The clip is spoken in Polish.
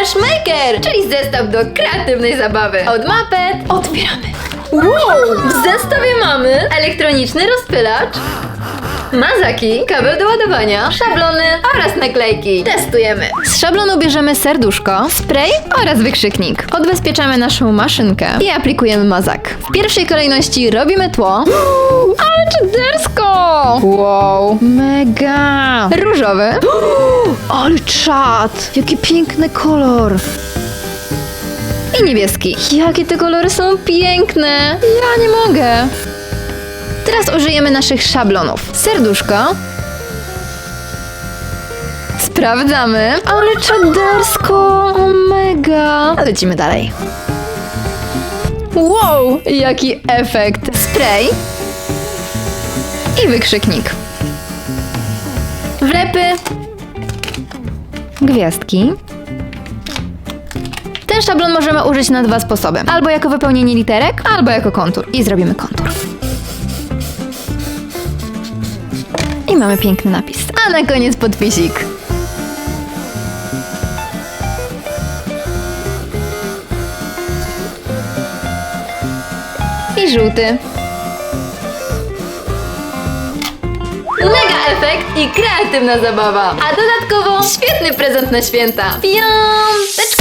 Flash Maker, czyli zestaw do kreatywnej zabawy. Od mapet otwieramy. Wow! W zestawie mamy elektroniczny rozpylacz, mazaki, kabel do ładowania, szablony oraz naklejki. Testujemy. Z szablonu bierzemy serduszko, spray oraz wykrzyknik. Odbezpieczamy naszą maszynkę i aplikujemy mazak. W pierwszej kolejności robimy tło. Mega! Różowy. Ale czad! Jaki piękny kolor! I niebieski. Jakie te kolory są piękne! Ja nie mogę! Teraz użyjemy naszych szablonów. Serduszko. Sprawdzamy. Ale czadersko! O mega! Lecimy dalej. Wow! Jaki efekt! Spray. I wykrzyknik. Wlepy. Gwiazdki. Ten szablon możemy użyć na dwa sposoby. Albo jako wypełnienie literek, albo jako kontur. I zrobimy kontur. I mamy piękny napis. A na koniec podpisik. I żółty. I kreatywna zabawa. A dodatkowo świetny prezent na święta. Piąteczka!